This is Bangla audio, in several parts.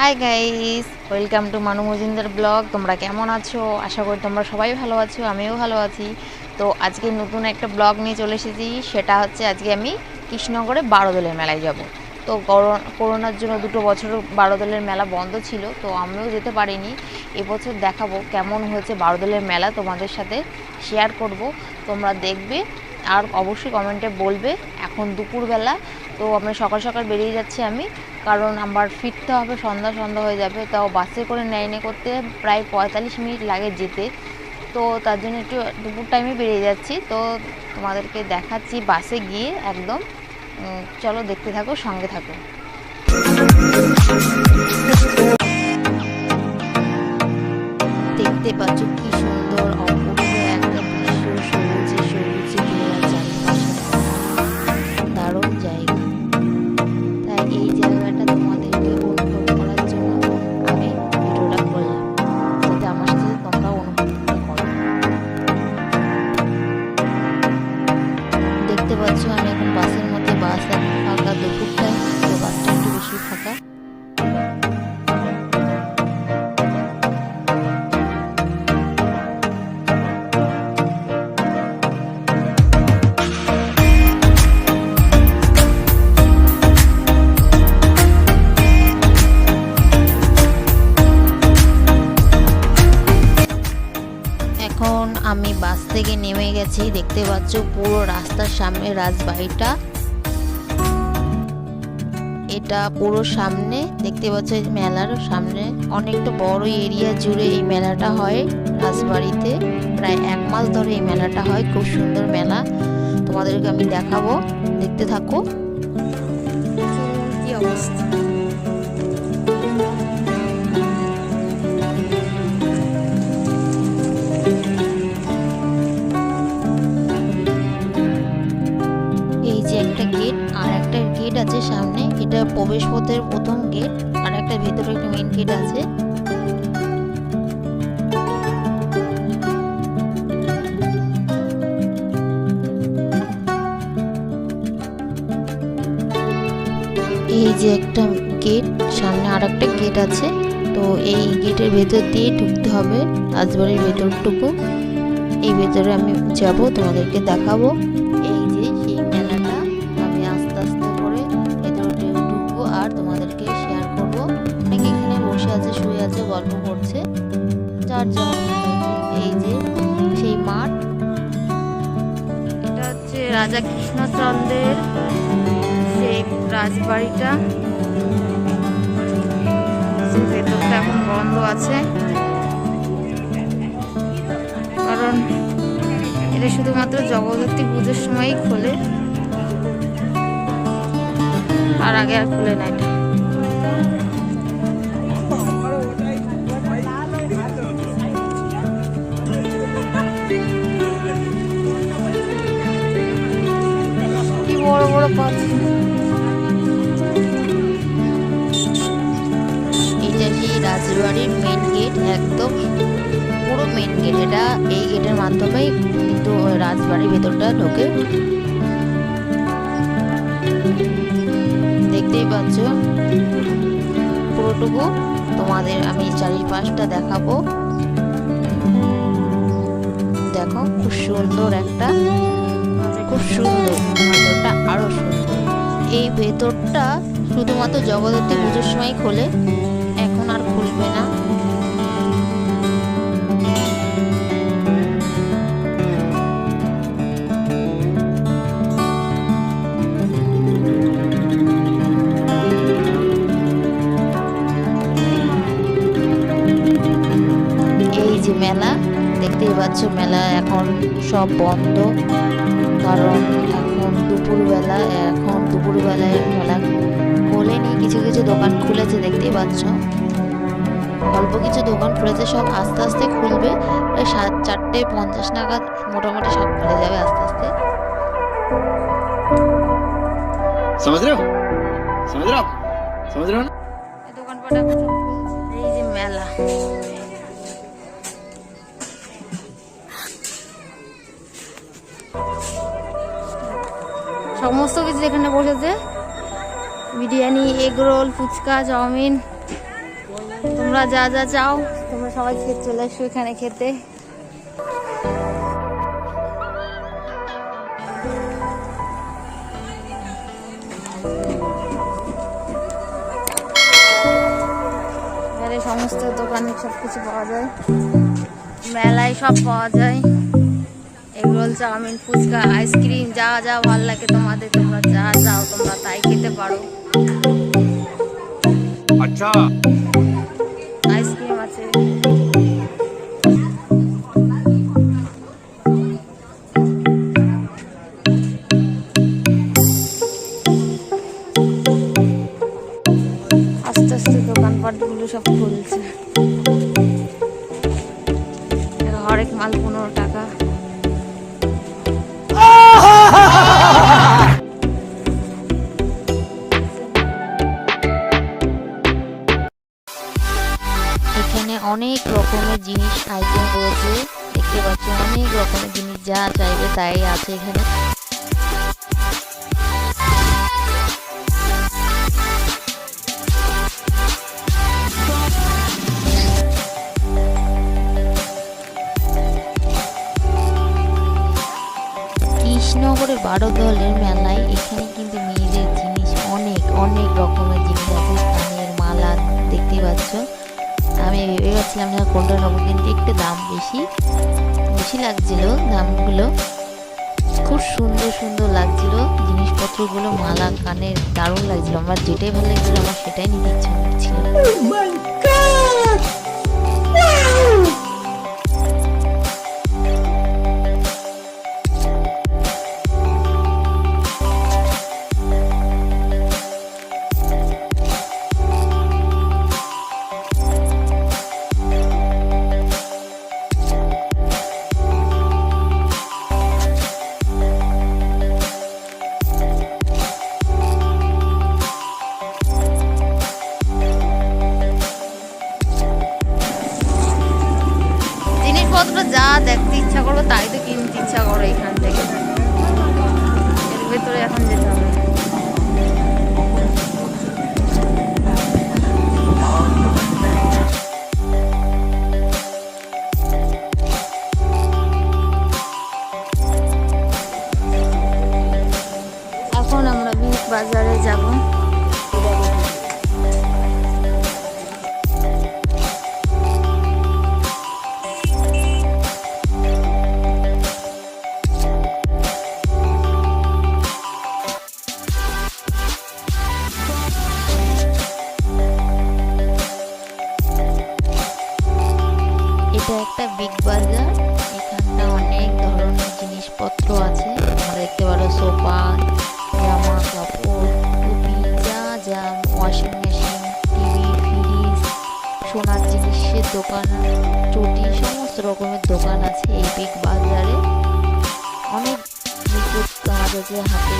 হাই গাইস ওয়েলকাম টু মানু মজুমদার ব্লগ তোমরা কেমন আছো আশা করি তোমরা সবাই ভালো আছো আমিও ভালো আছি তো আজকে নতুন একটা ব্লগ নিয়ে চলে এসেছি সেটা হচ্ছে আজকে আমি কৃষ্ণনগরে বারোদলের মেলায় যাব তো করো- করোনার জন্য দুটো বছর বারোদলের মেলা বন্ধ ছিল তো আমিও যেতে পারিনি এবছর দেখাবো কেমন হয়েছে বারোদলের মেলা তোমাদের সাথে শেয়ার করব তোমরা দেখবে আর অবশ্যই কমেন্টে বলবে এখন দুপুরবেলা। তো আমরা সকাল সকাল বেরিয়ে যাচ্ছি আমি, কারণ আমার ফিরতে হবে, সন্ধ্যা সন্ধ্যা হয়ে যাবে, তাও বাসে করে নেয়নে করতে প্রায় পঁয়তাল্লিশ মিনিট লাগে যেতে। তো তার জন্য একটু দুপুর টাইমে বেরিয়ে যাচ্ছি। তো তোমাদেরকে দেখাচ্ছি বাসে গিয়ে একদম। চলো দেখতে থাকো, সঙ্গে থাকো। দেখতে পাচ্ছ কি সুন্দর গেছি দেখতে পাচ্ছ পুরো রাস্তার সামনে রাজবাড়িটা। এটা পুরো সামনে। দেখতে পাচ্ছ এই মেলার সামনে। অনেকটা বড় এরিয়া জুড়ে এই মেলাটা হয় রাজবাড়িতে। প্রায় এক মাস ধরে এই মেলাটা হয়। খুব সুন্দর মেলা। তোমাদেরকে আমি দেখাবো। দেখতে থাকো। কি অবস্থা? এটা প্রবেশ পথের প্রথম গেট আর একটা ভেতরে একটা মেইন গেট আছে। এই যে একটা গেট সামনে আর একটা গেট আছে। তো এই গেটের ভেতর দিয়ে ঢুকতে হবে রাজবাড়ির ভেতরটুকু। এই ভেতরে আমি যাব, তোমাদেরকে দেখাবো। গল্প করছে, যার জন্য এই যে সেই মাঠ। এটা হচ্ছে রাজা কৃষ্ণচন্দ্রের সেই রাজবাড়িটা। ভেতরটা এখন বন্ধ আছে। কারণ এটা শুধুমাত্র জগদ্ধাত্রী পুজোর সময়ই খোলে। আর আগে আর খুলে না এটা। বড় এটা সেই রাজবাড়ির মেন গেট একদম পুরো মেন গেট এটা এই গেটের মাধ্যমেই কিন্তু রাজবাড়ির ভেতরটা ঢোকে। দেখতেই পাচ্ছ? পুরোটুকু তোমাদের আমি চারিপাশটা দেখাবো। দেখো, খুব সুন্দর একটা, খুব সুন্দর। ভেতরটা আরও সুন্দর। এই ভেতরটা শুধুমাত্র জগদ্ধাত্রী পুজোর সময় খোলে, এখন আর খুলবে না। এই যে মেলা দেখতেই পাচ্ছ মেলা এখন সব বন্ধ। কারণ এখন দুপুরবেলা এখন দুপুরবেলায় মেলা খোলেনি কিছু কিছু দোকান খুলেছে দেখতেই পাচ্ছ। অল্প কিছু দোকান খুলেছে সব আস্তে আস্তে খুলবে। প্রায় সাত চারটে পঞ্চাশ নাগাদ মোটামুটি সব খুলে যাবে আস্তে আস্তে। দোকানপাটা এই যে মেলা। সমস্ত কিছু এখানে বসেছে। Biryani egg roll fuchka, chowmein. তোমরা যা যা চাও, তোমরা সবাই খেতে চলে এসো এখানে খেতে। সমস্ত দোকানে সব কিছু পাওয়া যায়। মেলায় সব পাওয়া যায়। এগরোল চাউমিন ফুচকা আইসক্রিম যা যা ভালো লাগে তোমাদের তোমরা যা চাও তোমরা তাই খেতে পারো। আচ্ছা। আইসক্রিম আছে। আস্তে আস্তে দোকানপাটগুলো সব খুলছে। রকমের জিনিস আইটেম রয়েছে। দেখতে পাচ্ছ, অনেক রকমের জিনিস যা চাইবে তাই আছে এখানে। কৃষ্ণনগরের বারো দলের মেলায় এখানে কিন্তু মেয়েদের জিনিস অনেক অনেক রকমের জিনিস আছে। মালা দেখতে পাচ্ছ। আমি ভেবে পাচ্ছিলাম কোনটা নেব, কিন্তু একটু দাম বেশি বেশি লাগছিল দামগুলো। খুব সুন্দর সুন্দর লাগছিল জিনিসপত্রগুলো, মালা কানের দারুণ লাগছিল। আমার যেটাই ভালো লাগছিল, আমার সেটাই নিতে ইচ্ছা করছিল। দোকান, চটি, সমস্ত রকমের দোকান আছে এই বিগ বাজারে। অনেক নিখুঁত কাজ আছে হাতে।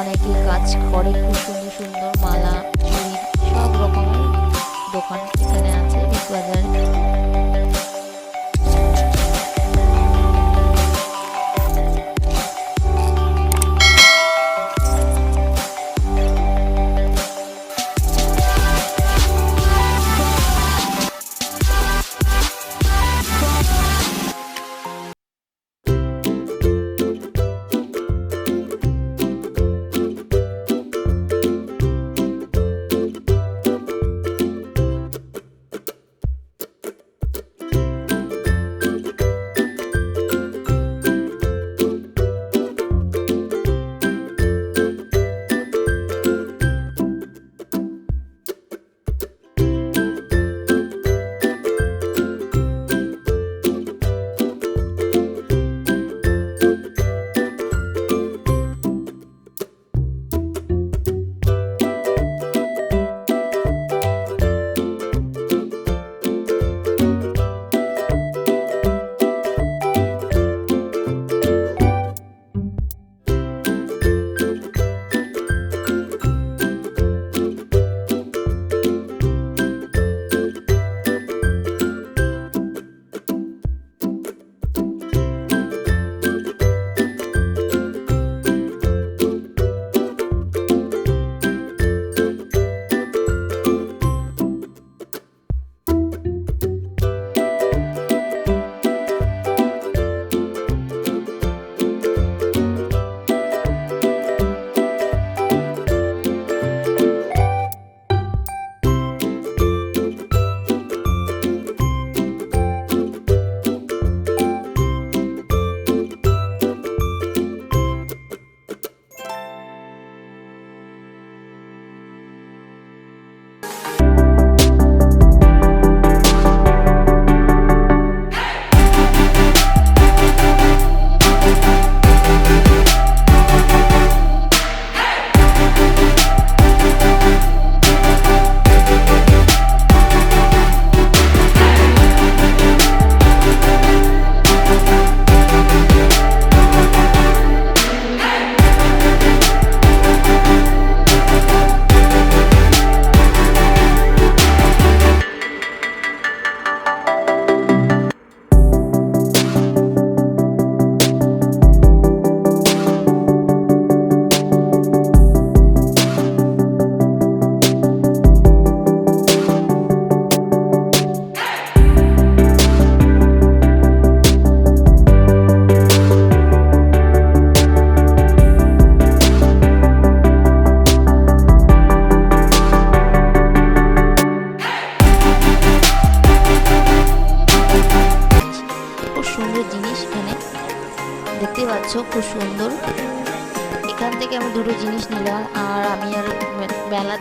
অনেকে কাজ করে খুব সুন্দর সুন্দর মালা, চুড়ি, সব রকমের দোকান এখানে আছে বিগ বাজারে।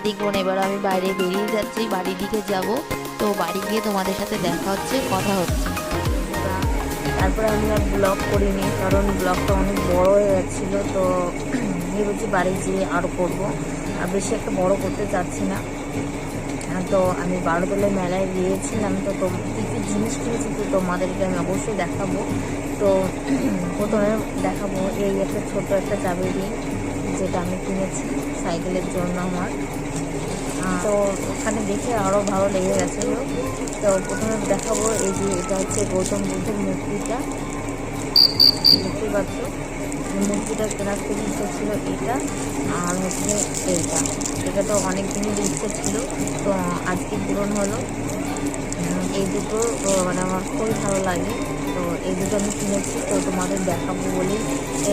দেখব না এবার আমি বাইরে বেরিয়ে যাচ্ছি বাড়ির দিকে যাব। তো বাড়ি গিয়ে তোমাদের সাথে দেখা হচ্ছে কথা হচ্ছে। তারপরে আমি আর ব্লগ করিনি কারণ ব্লগটা অনেক বড় হয়ে যাচ্ছিল তো ভেবেছি বাড়ি যেয়ে আরও করব। আর বেশি একটা বড় করতে চাচ্ছি না। আহ, তো আমি বারোতলায় মেলায় গিয়েছিলাম তো কী কী জিনিস কিনেছি তো তোমাদেরকে আমি অবশ্যই দেখাবো। তো প্রথমে দেখাবো এই একটা ছোট একটা চাবি রিং আমি কিনেছি, সাইকেলের জন্য আমার। তো ওখানে দেখে আরও ভালো লেগে গেছিল তো প্রথমে দেখাবো এই যে এটা হচ্ছে গৌতম বুদ্ধের মূর্তিটা। দেখতে পাচ্ছ? মূর্তিটা কেনার খুব ইচ্ছে ছিল এটা, আর হচ্ছে এইটা। এটা তো অনেক দিনের ইচ্ছে ছিল, তো আজকে পূরণ হলো। এই দুটো মানে আমার খুবই ভালো লাগে। এই দুটো আমি কিনেছি, তো তোমাদের দেখাবো বলেই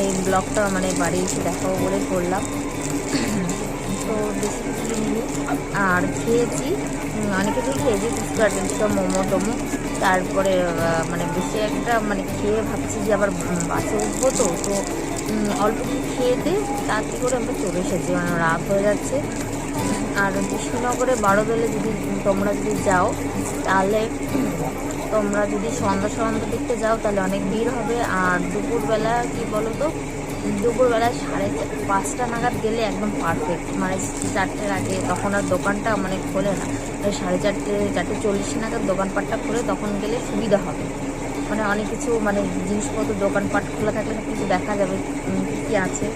এই ব্লগটা মানে বাড়ি এসে দেখাবো বলেই করলাম। তো বেশি আর খেয়েছি অনেক কিছু খেয়েছি, ফুচকা টিচকা মোমো, টোমো। তারপরে মানে বেশি একটা মানে খেয়ে ভাবছি যে আবার বাসে উঠবো তো তো অল্প কিছু খেয়ে দিয়ে তাড়াতাড়ি করে আমরা চলে এসেছি মানে রাত হয়ে যাচ্ছে। আর কৃষ্ণনগরে বারোদলে যদি তোমরা যদি যাও, তাহলে তোমরা যদি সন্ধ্যা সন্ধ্যা দেখতে যাও, তাহলে অনেক ভিড় হবে। আর দুপুরবেলা কি বলো তো দুপুরবেলা সাড়ে পাঁচটা নাগাদ গেলে একদম পারফেক্ট মানে চারটের আগে তখন আর দোকানটা মানে খোলে না। সাড়ে চারটে চারটে চল্লিশ নাগাদ দোকানপাটটা খোলে, তখন গেলে সুবিধা হবে। মানে অনেক কিছু মানে জিনিসপত্র দোকানপাট খোলা থাকলে কিছু দেখা যাবে কী কী আছে।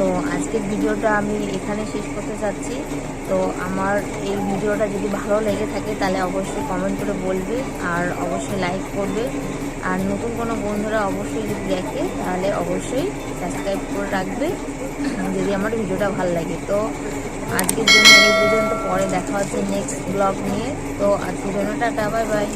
তো আজকের ভিডিওটা আমি এখানে শেষ করতে চাচ্ছি তো আমার এই ভিডিওটা যদি ভালো লেগে থাকে তাহলে অবশ্যই কমেন্ট করে বলবে আর অবশ্যই লাইক করবে। আর নতুন কোনো বন্ধুরা অবশ্যই যদি দেখে তাহলে অবশ্যই সাবস্ক্রাইব করে রাখবে যদি আমার ভিডিওটা ভালো লাগে। তো আজকের জন্য এই পর্যন্ত, পরে দেখা হচ্ছে নেক্সট ব্লগ নিয়ে। তো আজকের জন্য টাটা বাই বাই